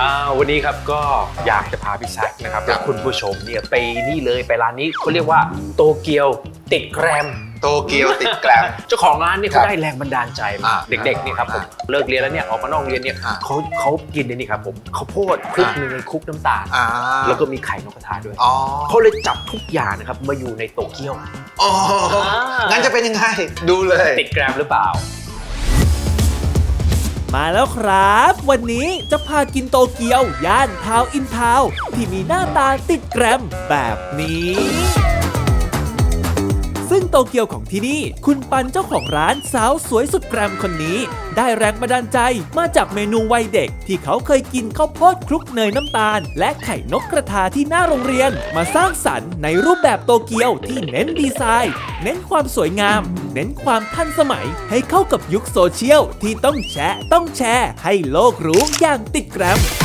อ่าวันนี้ครับก็อยากจะพาพี่แซคนะครับและคุณผู้ชมเนี่ยไปนี่เลยไปร้านนี้เขาเรียกว่าโตเกียวติดแกรม โตเกียวติดแกรมเจ้าของร้านเนี่ยครัเขาบได้แรงบันดาลใจมาอ่าเด็กๆเนี่ยครับผมเลิกเรียนแล้วเนี่ยออกมานอกเรียนเนี่ยอ่า เขาเขากินในนี่ครับผมข้าวโพดคลุกอ่าเนยคลุกน้ำตาลอ่าแล้วก็มีไข่นกกระทาด้วยอ๋อเขาเลยจับทุกอย่างนะครับมาอยู่ในโตเกียวอ๋องั้งั้นจะเป็นยังไง ดูเลย ติดแกรมหรือเปล่า มาแล้วครับ วันนี้จะพากินโตเกียว ย่านทาวอินทาวที่มีหน้าตาติดแกรมแบบนี้ ซึ่งโตเกียวของที่นี่ คุณปันเจ้าของร้านสาวสวยสุดแกรมคนนี้ ได้แรงบันดาลใจมาจากเมนูวัยเด็ก ที่เขาเคยกินข้าวโพดคลุกเนยน้ำตาล และไข่นกกระทาที่หน้าโรงเรียน มาสร้างสรรค์ในรูปแบบโตเกียวที่เน้นดีไซน์ เน้นความสวยงาม เน้นความทันสมัยให้เข้ากับยุคโซเชียลที่ต้องแชะต้องแชร์ ให้โลกรู้อย่างติดแกรม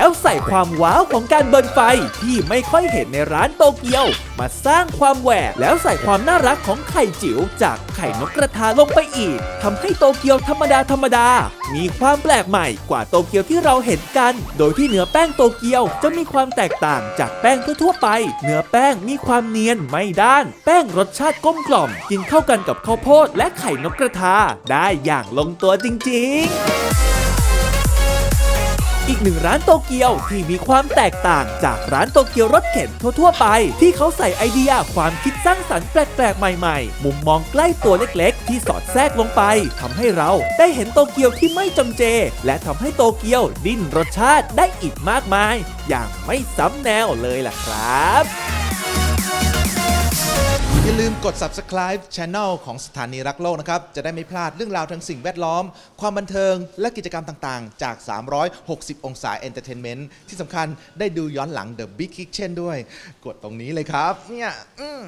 แล้วใส่ความว้าวของการเบิร์นไฟที่ไม่ค่อยเห็นในร้านโตเกียว มาสร้างความแหวกแล้วใส่ความน่ารักของไข่จิ๋วจากไข่นกกระทาลงไปอีกทำให้โตเกียวธรรมดาธรรมดา มีความแปลกใหม่กว่าโตเกียวที่เราเห็นกัน โดยที่เนื้อแป้งโตเกียวจะมีความแตกต่างจากแป้งทั่วไป เนื้อแป้งมีความเนียนไม่ด้าน แป้งรสชาติกลมกล่อม กินเข้ากันกับข้าวโพดและไข่นกกระทา ได้อย่างลงตัวจริง ๆ อีกหนึ่งร้านโตเกียวที่มีความแตกต่างจากร้านโตเกียวรถเข็นทั่วๆไป ที่เขาใส่ไอเดียความคิดสร้างสรรค์แปลกๆ ใหม่ๆ มุมมองใกล้ตัวเล็กๆ ที่สอดแทรกลงไปทำให้เราได้เห็นโตเกียวที่ไม่จำเจ และทำให้โตเกียวดิ้นรสชาติได้อีกมากมาย อย่างไม่ซ้ำแนวเลยล่ะครับ อย่าลืมกด subscribe Channel ของสถานีรักโลกนะครับ จะได้ไม่พลาดเรื่องราวทางสิ่งแวดล้อม ความบันเทิง และกิจกรรมต่างๆ จาก 360 องศา Entertainment ที่สำคัญได้ดูย้อนหลัง The Big Kitchen ด้วย กดตรงนี้เลยครับ เนี่ยอืม